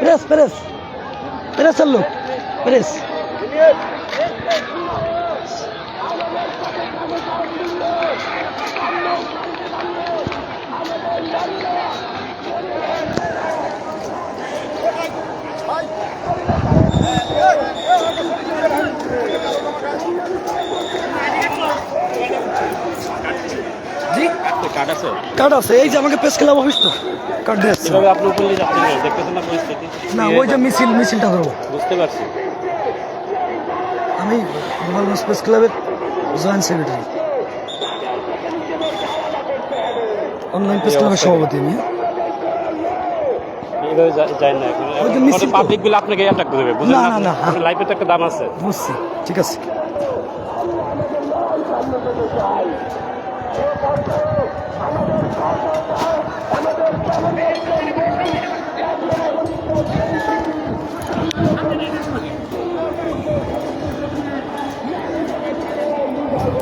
Press press প্রেসের লোক press card আছে? এই যে আমাকে প্রেস ক্লাব অফিস তো। কার্ড দিয়ে আসছে। আপনি? দেখতেছেন না পরিস্থিতি? না ওই যে মিছিল মিছিলটা ধরবো। বুঝতে পারছি। আমি গোপালগঞ্জ প্রেস ক্লাবের জয়েন্ট সেক্রেটারি অনলাইন প্রেস ক্লাবের সভাপতি আমি। পাবলিকগুলো আপনাকে অ্যাটাক করবে বুঝলেন না, না, না। লাইফে তো একটা দাম আছে বুঝছি ঠিক আছে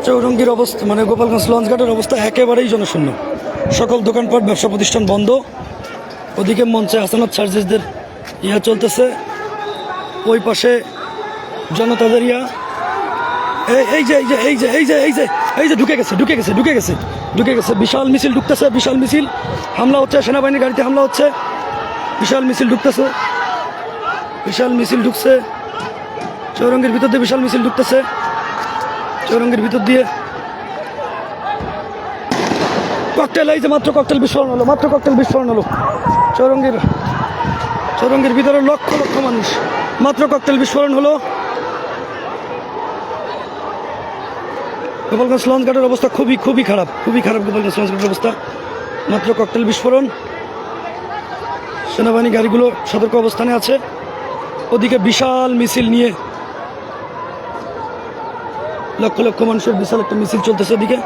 চৌরঙ্গির অবস্থা মানে গোপালগঞ্জ লঞ্চঘাটের অবস্থা একেবারেই জনশূন্য। সকল দোকানপাট, ব্যবসা প্রতিষ্ঠান বন্ধ। ওদিকে মঞ্চে হাসানাত চার্জেসদের ইয়া চলতেছে। ওই পাশে জনতাদের ইয়া। এই যে এই যে এই যে এই যে এই যে এই যে ঢুকে গেছে ঢুকে গেছে ঢুকে গেছে ঢুকে গেছে। বিশাল মিছিল ঢুকতেছে, বিশাল মিছিল। হামলা হচ্ছে, সেনাবাহিনীর গাড়িতে হামলা হচ্ছে। বিশাল মিছিল ঢুকতেছে। বিশাল মিছিল ঢুকছে। চৌরঙ্গের ভিতর দিয়ে বিশাল মিছিল ঢুকতেছে। চৌরঙ্গের ভিতর দিয়ে। ককটেল এই যে মাত্র ককটেল বিস্ফোরণ হলো, মাত্র ককটেল বিস্ফোরণ হলো। চৌরঙ্গের চৌরঙ্গের ভিতরে লক্ষ লক্ষ মানুষ, মাত্র ককটেল বিস্ফোরণ হলো। গোপালগঞ্জ লঞ্চঘাটের অবস্থা খুবই খুবই খারাপ খুবই খারাপ গোপালগঞ্জ লঞ্চঘাটের অবস্থা। মাত্র ককটেল বিস্ফোরণ। সেনাবাহিনী গাড়িগুলো সতর্ক অবস্থানে আছে। ওদিকে বিশাল মিছিল নিয়ে লক্ষ লক্ষ মানুষের বিশাল একটা মিছিল চলতেছে ওদিকে।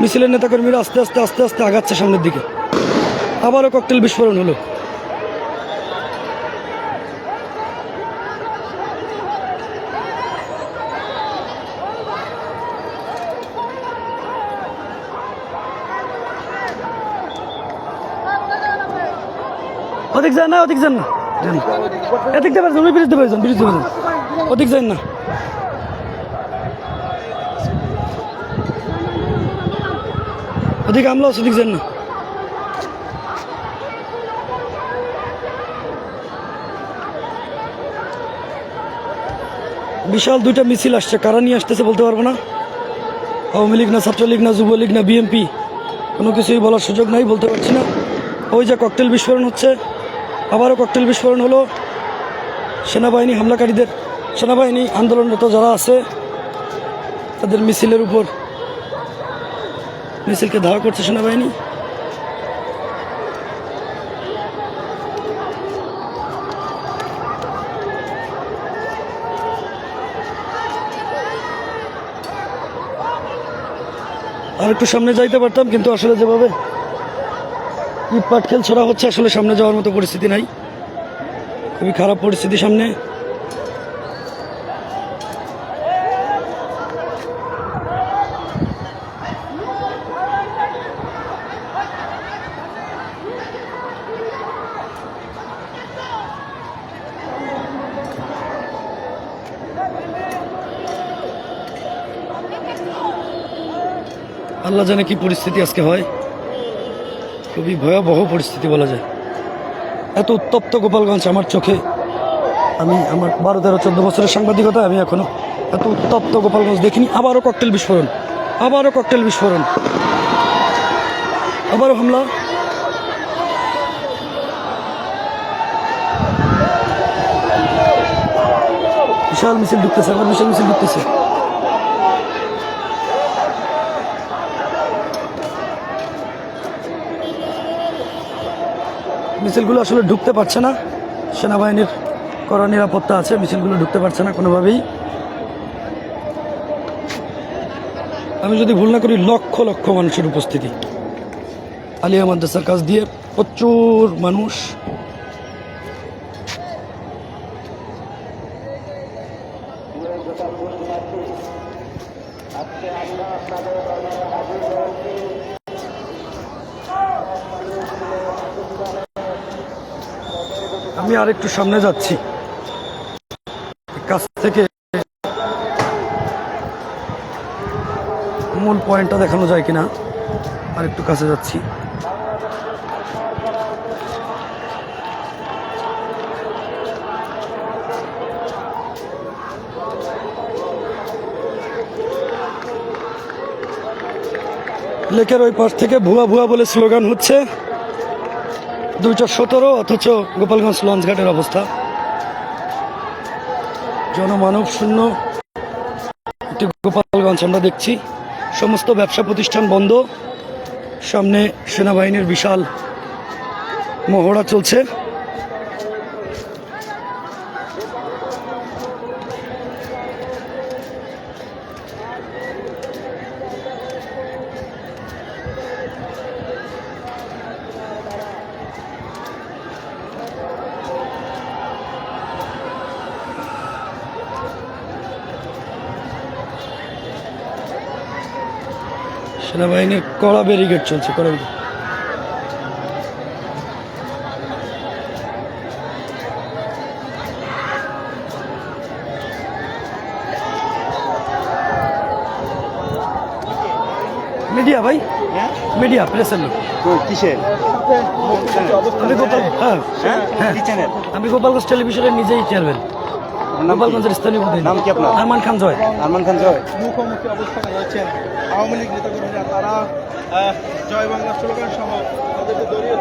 মিছিলের নেতাকর্মীরা আস্তে আস্তে আস্তে আস্তে আগাচ্ছে সামনের দিকে। আবারও ককটেল বিস্ফোরণ হলো। অধিক যান না অধিক যান না। যান। এদিক দিয়ে পারছেন ওই ব্রিজ দিয়ে পারছেন ওদিক যান না। ওদিকে আমলা আছে যান না। বিশাল দুইটা মিছিল আসছে, কারা নিয়ে আসতেছে বলতে পারব না। আওয়ামী লীগ না ছাত্রলীগ না যুবলীগ না বিএনপি, কোনো কিছুই বলার সুযোগ নাই বলতে পারছি না। ওই যে ককটেল বিস্ফোরণ হচ্ছে, আবারও ককটেল বিস্ফোরণ হলো। সেনাবাহিনী, হামলাকারীদের সেনাবাহিনী আন্দোলনরত যারা আছে, তাদের মিছিলের উপর মিছিলকে ধাওয়া করছে সেনাবাহিনী। আর একটু সামনে যাইতে পারতাম, কিন্তু আসলে যেভাবে ইট পাট খেল ছড়া হচ্ছে, আসলে সামনে যাওয়ার মতো পরিস্থিতি নাই। খুবই খারাপ পরিস্থিতি সামনে। আল্লাহ জানে কি পরিস্থিতি আজকে হয়। খুবই ভয়াবহ পরিস্থিতি বলা যায়। এত উত্তপ্ত গোপালগঞ্জ আমার চোখে। আমি আমার বারো, তেরো, চোদ্দ বছরের সাংবাদিকতা আমি এখনও এত উত্তপ্ত গোপালগঞ্জ দেখিনি। আবারও ককটেল বিস্ফোরণ। আবারও ককটেল বিস্ফোরণ। আবারও হামলা। বিশাল মিছিল ঢুকতেছে, আবার বিশাল মিছিল ঢুকতেছে। মিছিলগুলো আসলে ঢুকতে পারছে না। সেনাবাহিনীর করা নিরাপত্তা আছে, মিছিলগুলো ঢুকতে পারছে না কোনোভাবেই। আমি যদি ভুল না করি, লক্ষ লক্ষ মানুষের উপস্থিতি। আলিয়া মাদ্রাসার কাজ দিয়ে প্রচুর মানুষ আমি আর একটু সামনে যাচ্ছি। কাছ থেকে মূল পয়েন্টটা দেখানো যায় কিনা, আর একটু কাছে যাচ্ছি। লেকের ওই পাশ থেকে ভুয়া ভুয়া বলে স্লোগান হচ্ছে দুইটা সতেরো অথচ গোপালগঞ্জ লঞ্চঘাটের অবস্থা। জনমানব শূন্য। একটি গোপালগঞ্জ আমরা দেখছি। সমস্ত ব্যবসা প্রতিষ্ঠান বন্ধ। সামনে সেনাবাহিনীর বিশাল মহড়া চলছে সেনাবাহিনীর কড়া ব্যারিকেড চলছে কড়া ব্যারিকেড মিডিয়া ভাই? মিডিয়া প্রেসের লোক। কিসের? আমি গোপাল হ্যাঁ হ্যাঁ? আমি গোপালগঞ্জ টেলিভিশনের নিজেই চেয়ারম্যান গোপালগঞ্জের স্থানীয় নাম কি আপনার? আরমান খান জয়। আরমান খান জয়। মুখোমুখি অবস্থানে রয়েছেন আওয়ামী লীগ নেতাকর্মীরা। তারা জয় বাংলা স্লোগান সহ দলীয়।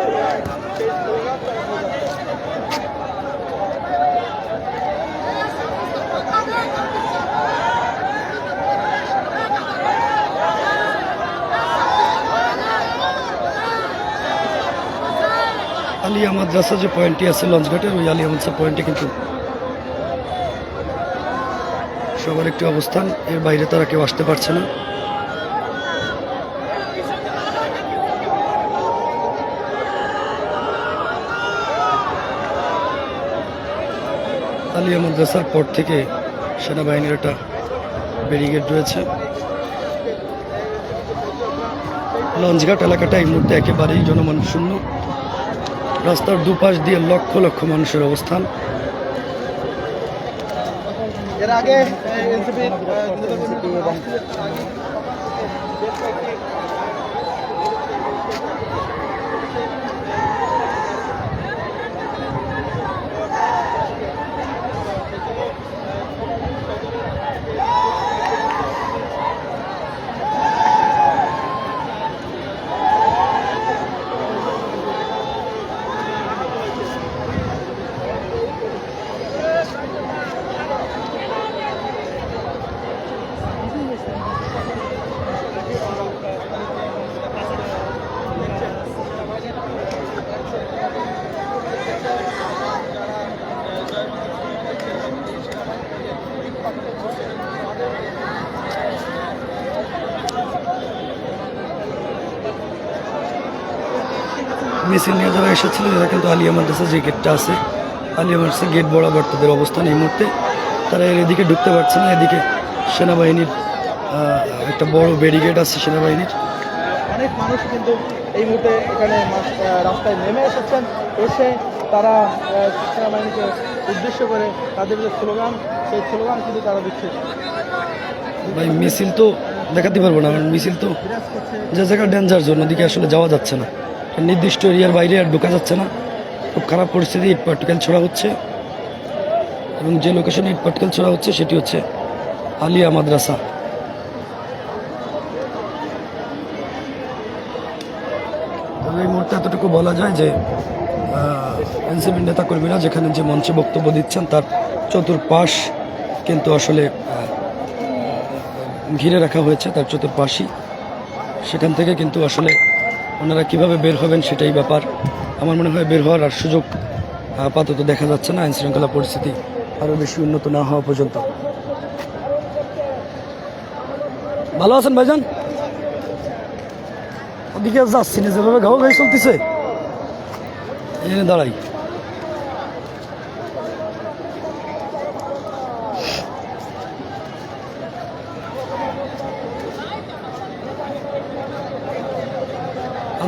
আলিয়া মাদ্রাসা যে পয়েন্টটি আছে লঞ্চঘাটের ওই আলিয়া মাদ্রাসা পয়েন্টে কিন্তু সবার একটি অবস্থান এর বাইরে তারা কেউ আসতে পারছে না আলিয়া মাদ্রাসার পর থেকে সেনাবাহিনীর একটা ব্যারিগেড রয়েছে। লঞ্চঘাট এলাকাটা এই মুহূর্তে একেবারেই জনমানুষ শূন্য। রাস্তার দুপাশ দিয়ে লক্ষ লক্ষ মানুষের অবস্থান। এর আগে মিছিল নিয়ে যারা এসেছিল এরা কিন্তু আলিয়া মাদ্রাসা যে গেটটা আছে আলিয়া মাদ্রাসা গেট বরাবর তাদের অবস্থান এই মুহূর্তে। তারা এর এদিকে ঢুকতে পারছে না এদিকে সেনাবাহিনীর একটা বড় ব্যারিগেড আছে সেনাবাহিনীর। অনেক মানুষ কিন্তু এই মুহূর্তে এখানে রাস্তায় নেমে এসেছেন। এসে তারা সেনাবাহিনীকে উদ্দেশ্য করে তাদের যে স্লোগান সেই স্লোগান কিন্তু তারা দিচ্ছে। ভাই মিছিল তো দেখাতে পারব না মিছিল তো যে জায়গা ডেঞ্জার জন্য ওদিকে আসলে যাওয়া যাচ্ছে না। নির্দিষ্ট এরিয়ার বাইরে আর ঢোকা যাচ্ছে না। খুব খারাপ পরিস্থিতি, ইট পার্টিকেল ছোড়া হচ্ছে। এবং যে লোকেশনে ইট পার্টিকেল ছোড়া হচ্ছে, সেটি হচ্ছে আলিয়া মাদ্রাসা। তবে এই মুহূর্তে এতটুকু বলা যায় যে এনসিপি নেতা কর্মীরা যেখানে যে মঞ্চে বক্তব্য দিচ্ছেন, তার চতুর্পাশ কিন্তু আসলে ঘিরে রাখা হয়েছে, তার চতুর্পাশই। সেখান থেকে কিন্তু আসলে ওনারা কীভাবে বের হবেন সেটাই ব্যাপার। আমার মনে হয় বের হওয়ার আর সুযোগ আপাতত দেখা যাচ্ছে না। আইনশৃঙ্খলা পরিস্থিতি আরও বেশি উন্নত না হওয়া পর্যন্ত। ভালো আছেন ভাইজান? ওদিকে যাচ্ছি না, যেভাবে গাও গাই চলতেছে। এনে দাঁড়াই।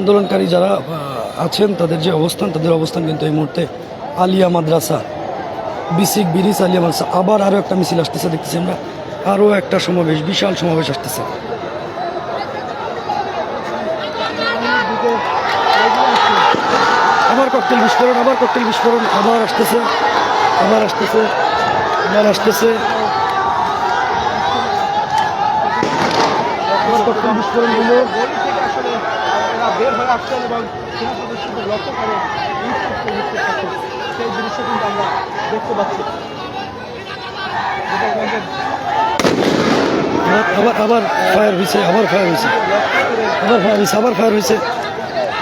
আন্দোলনকারী যারা আছেন, তাদের যে অবস্থান, তাদের অবস্থান কিন্তু এই মুহূর্তে আলিয়া মাদ্রাসা, বিসিক বিরিস আলিয়া মাদ্রাসা। আবার আরও একটা মিছিল আসতেছে, দেখতেছি আমরা আরও একটা সমাবেশ, বিশাল সমাবেশ আসতেছে। আবার ককটেল বিস্ফোরণ, আবার ককটেল বিস্ফোরণ, আবার আসতেছে আবার আসতেছে আবার আসতেছে। আবার হলো গলি থেকে আসলে এরা বের হয়ে আসছেন এবং সেনা সদস্যদের লক্ষ্য করে সেই দৃশ্য কিন্তু আমরা দেখতে পাচ্ছি। আবার আবার ফায়ার হয়েছে আবার ফায়ার হয়েছে। আবার ফায়ার হয়েছে আবার ফায়ার হয়েছে।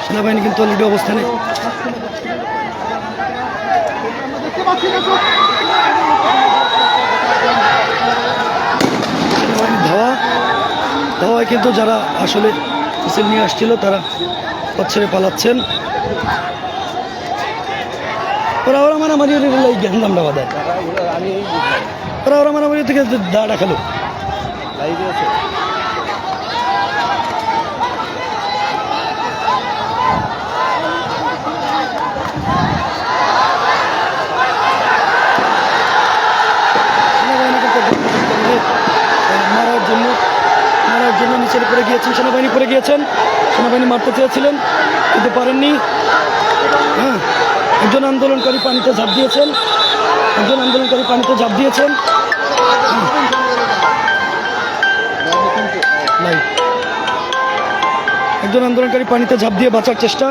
সেনাবাহিনী কিন্তু অলরেডি অবস্থানে। ধাওয়া ধাওয়ায় কিন্তু যারা আসলে মিছিল নিয়ে আসছিল, তারা ছেড়ে পালাচ্ছেন। ওরা ওরা মারামারি এই জ্ঞানদামটা বাদায় ওরা ওরা মারামারি থেকে দাঁড়া খেলো লাইভে আছে সেনাবাহিনী কিন্তু আহ, মারার জন্য মারার জন্য নিচের পড়ে গিয়েছেন, সেনাবাহিনী পড়ে গিয়েছেন। সেনাবাহিনী মারতে চেয়েছিলেন, কিন্তু পারেননি। হ্যাঁ একজন আন্দোলনকারী পানিতে ঝাঁপ দিয়েছেন, একজন আন্দোলনকারী পানিতে ঝাঁপ দিয়েছেন। একজন আন্দোলনকারী পানিতে ঝাঁপ দিয়ে বাঁচার চেষ্টা।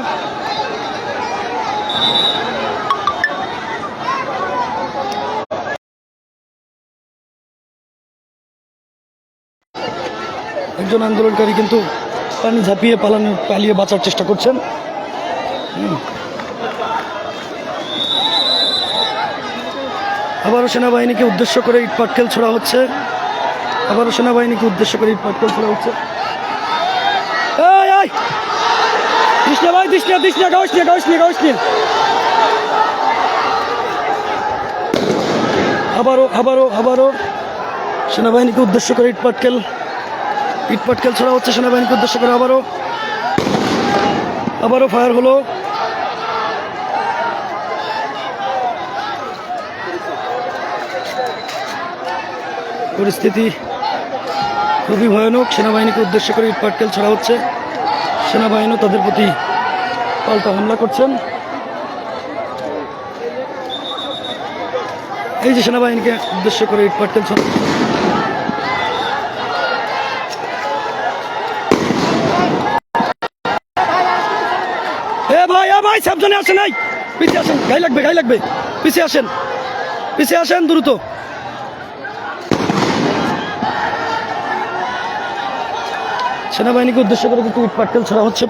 একজন আন্দোলনকারী কিন্তু পানি ঝাঁপিয়ে পালানো পালিয়ে বাঁচার চেষ্টা করছেন। আবারও সেনাবাহিনীকে উদ্দেশ্য করে ইট পাটকেল ছোড়া হচ্ছে। আবারও সেনাবাহিনীকে উদ্দেশ্য করে ইট পাটকেল ছোড়া হচ্ছে। আবারও আবারও আবারও সেনাবাহিনীকে উদ্দেশ্য করে ইট পাটকেল ইট পাটকেল ছড়া হচ্ছে সেনাবাহিনীকে উদ্দেশ্য করে আবারও আবারও ফায়ার হলো। পরিস্থিতি খুবই ভয়ানক, সেনাবাহিনীকে উদ্দেশ্য করে ইট পাটকেল ছড়া হচ্ছে। সেনাবাহিনীও তাদের প্রতি পাল্টা হামলা করছেন। এই যে সেনাবাহিনীকে উদ্দেশ্য করে ইট পাটকেল ছড়া ভাই, সাবধানে আসেন নাই পিছিয়ে আসেন গাই লাগবে গাই লাগবে। পিছিয়ে আসেন পিছিয়ে আসেন দ্রুত। সেনাবাহিনীকে উদ্দেশ্য করে কিন্তু ইট পাটকেল ছড়া হচ্ছে।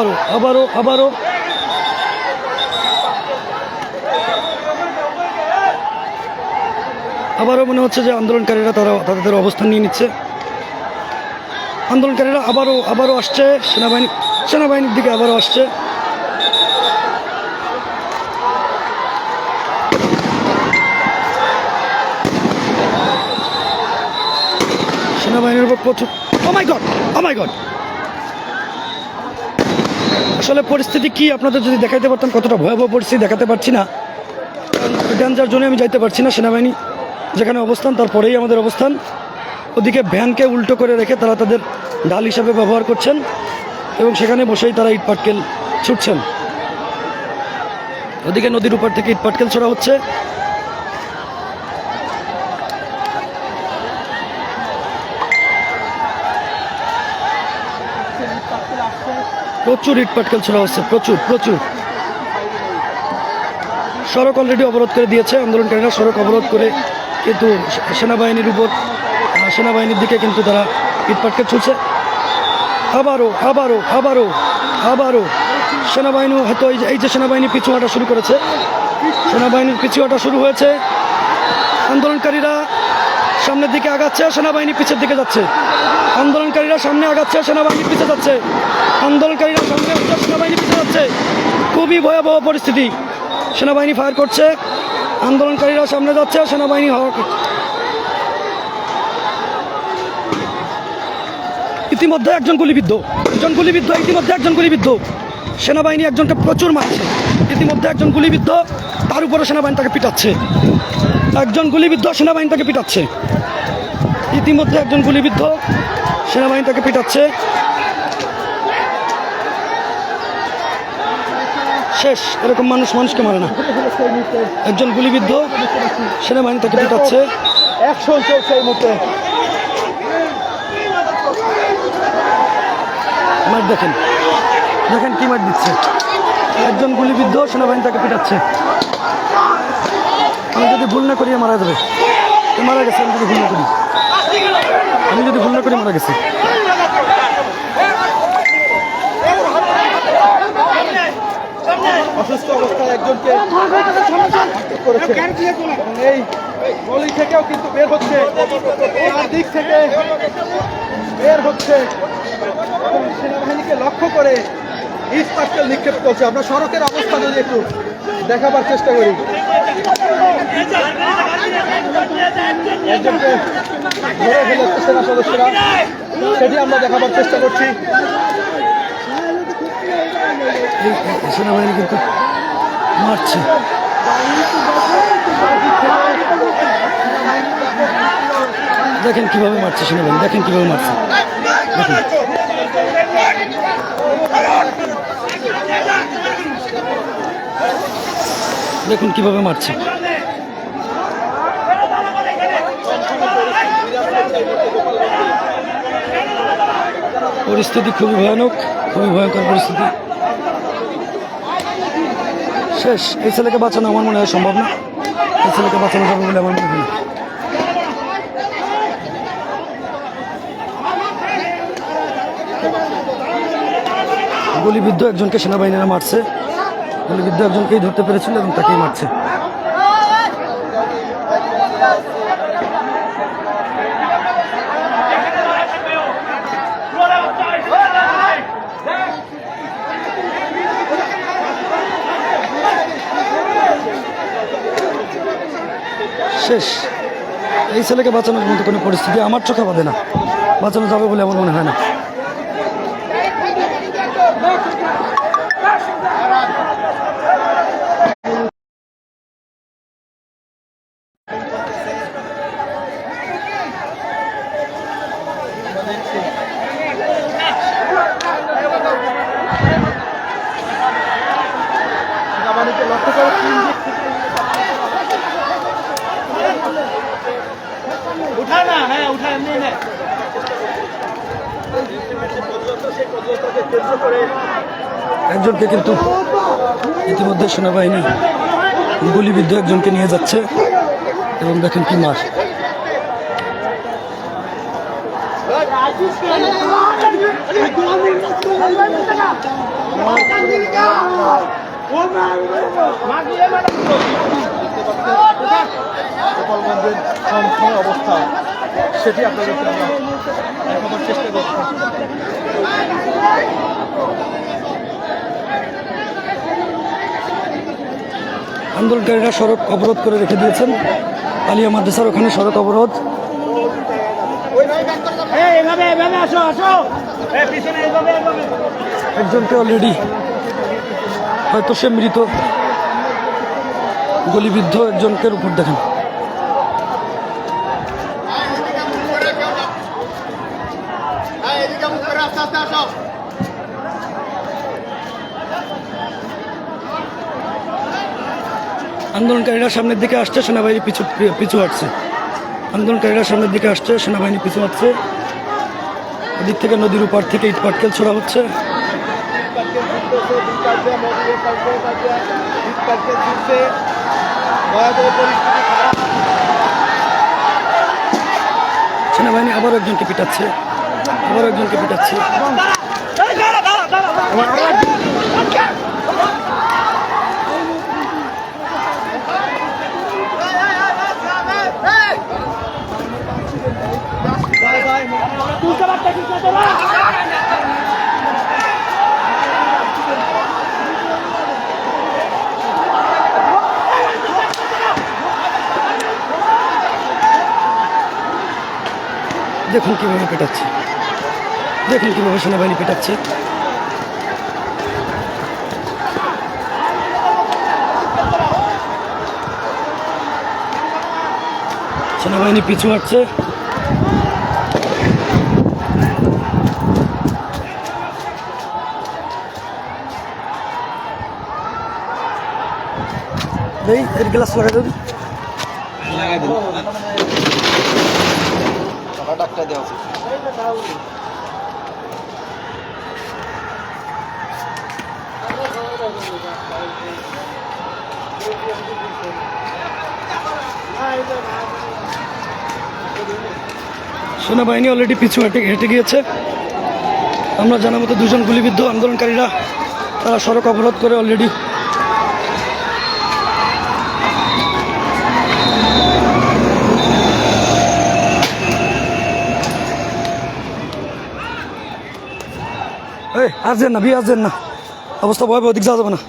আবারও আবারও আবারও। আবারও মনে হচ্ছে যে আন্দোলনকারীরা তারা তাদের অবস্থান নিয়ে নিচ্ছে। আন্দোলনকারীরা আবারও আবারও আসছে, সেনাবাহিনী, সেনাবাহিনীর দিকে আবারও আসছে। সেনাবাহিনীর উপর প্রচুর ও গড ও গড আসলে পরিস্থিতি কি? আপনাদের যদি দেখাইতে পারতাম কতটা ভয়াবহ পরিস্থিতি দেখাতে পারছি না। ডেঞ্জার জোনে আমি যাইতে পারছি না সেনাবাহিনী, যেখানে অবস্থান, তারপরেই আমাদের অবস্থান। ওদিকে ভ্যানকে উল্টো করে রেখে তারা তাদের ডাল হিসাবে ব্যবহার করছেন এবং সেখানে বসেই তারা ইট পাটকেল ছুটছেন। ওদিকে নদীর উপর থেকে ইট পাটকেল ছড়া হচ্ছে। প্রচুর ইট পাটকেল ছড়া হচ্ছে প্রচুর প্রচুর। সড়ক অলরেডি অবরোধ করে দিয়েছে, আন্দোলনকারীরা সড়ক অবরোধ করে কিন্তু সেনাবাহিনীর উপর সেনাবাহিনীর দিকে কিন্তু তারা ইটপাটকে ছুটছে আবারও আবারও আবারও আবারও সেনাবাহিনী হয়তো এই যে এই যে সেনাবাহিনী পিছু হাঁটা শুরু করেছে, সেনাবাহিনীর পিছু হাঁটা শুরু হয়েছে। আন্দোলনকারীরা সামনের দিকে আগাচ্ছে, সেনাবাহিনী পিছের দিকে যাচ্ছে। আন্দোলনকারীরা সামনে আগাচ্ছে, সেনাবাহিনী পিছে যাচ্ছে। আন্দোলনকারীরা আসছে সেনাবাহিনী পিছে যাচ্ছে। খুবই ভয়াবহ পরিস্থিতি। সেনাবাহিনী ফায়ার করছে। আন্দোলনকারীরা সামনে যাচ্ছে, সেনাবাহিনী হওয়া ইতিমধ্যে একজন গুলিবিদ্ধ। একজন গুলিবিদ্ধ, ইতিমধ্যে একজন গুলিবিদ্ধ। সেনাবাহিনী একজনকে প্রচুর মারছে। ইতিমধ্যে একজন গুলিবিদ্ধ, তার উপরে সেনাবাহিনী তাকে পিটাচ্ছে। একজন গুলিবিদ্ধ, সেনাবাহিনী তাকে পিটাচ্ছে। ইতিমধ্যে একজন গুলিবিদ্ধ, সেনাবাহিনী তাকে পিটাচ্ছে। শেষ। এরকম মানুষ মানুষকে মারে না। একজন গুলিবিদ্ধ সেনাবাহিনী তাকে পিটাচ্ছে। অ্যাকশন চলছে এই মুহূর্তে। মার দেখেন। দেখেন কি মার দিচ্ছে। একজন গুলিবিদ্ধ সেনাবাহিনী তাকে পিটাচ্ছে। আমি যদি ভুল না করি মারা যাবে। মারা গেছে আমি যদি ভুল না করি। আমি যদি ভুল না করি মারা গেছে। অসুস্থ অবস্থায় একজনকে এই গলি থেকেও কিন্তু বের হচ্ছে। দিক থেকে বের হচ্ছে। সেনাবাহিনীকে লক্ষ্য করে ইট পাটকেল নিক্ষেপ করছে। আমরা সড়কের অবস্থা যদি একটু দেখাবার চেষ্টা করি। একজনকে ধরে ফেলেছে সেনা সদস্যরা। সেটি আমরা দেখাবার চেষ্টা করছি। সেনাবাহিনী কিন্তু মারছে। দেখেন কীভাবে মারছে সেনাবাহিনী, দেখেন কীভাবে মারছে। দেখুন। কীভাবে মারছে। পরিস্থিতি খুবই ভয়ানক, খুবই ভয়ঙ্কর পরিস্থিতি। শেষ। এই ছেলেকে বাঁচানো আমার মনে হয় সম্ভব না। এই ছেলেকে বাঁচানো সম্ভব বলে আমার মনে হয়। গুলিবিদ্ধ একজনকে সেনাবাহিনীরা মারছে। গুলিবিদ্ধ একজনকেই ধরতে পেরেছিল এবং তাকেই মারছে। শেষ। এই ছেলেকে বাঁচানোর মতো কোনো পরিস্থিতি আমার চোখে বাঁধে না। বাঁচানো যাবে বলে আমার মনে হয় না সেনাবাহিনীকে লক্ষ্য করে তিন দিক থেকে উঠানা হ্যাঁ উঠা এমনি নে সেই পর্যটকে কেন্দ্র করে একজনকে কিন্তু ইতিমধ্যে সেনাবাহিনী গুলিবিদ্ধ একজনকে নিয়ে যাচ্ছে। এবং দেখেন কি সম্পূর্ণ অবস্থা সেটি দেখাবার চেষ্টা করছি। আন্দোলনকারীরা সড়ক অবরোধ করে রেখে দিয়েছেন। আলিয়া মাদ্রাসার ওখানে সড়ক অবরোধ। একজনকে অলরেডি হয়তো সে মৃত। গলিবিদ্ধ একজনকে উপর দেখেন। আন্দোলনকারীরা সামনের দিকে আসছে, সেনাবাহিনী পিছু পিছু হাঁটছে। আন্দোলনকারীরা সামনের দিকে আসছে, সেনাবাহিনী পিছু হাঁটছে। এদিক থেকে নদীর উপর থেকে ইট পাটকেল ছোড়া হচ্ছে। সেনাবাহিনী আবার একজনকে পিটাচ্ছে। আবার একজনকে পিটাচ্ছে। দেখুন কীভাবে পেটাচ্ছে। দেখুন কীভাবে সেনাবাহিনী পেটাচ্ছে। সেনাবাহিনী পিছু হটছে। দেই, এর গ্লাস লাগাই দেবি সেনাবাহিনী অলরেডি পিছু হেঁটে হেঁটে গিয়েছে। আমরা জানা মতো দুজন গুলিবিদ্ধ আন্দোলনকারীরা, তারা সড়ক অবরোধ করে অলরেডি আসছেন না বিয়ে আসছেন না। অবস্থা ভয় ভয় দিক যাওয়া যাবে না।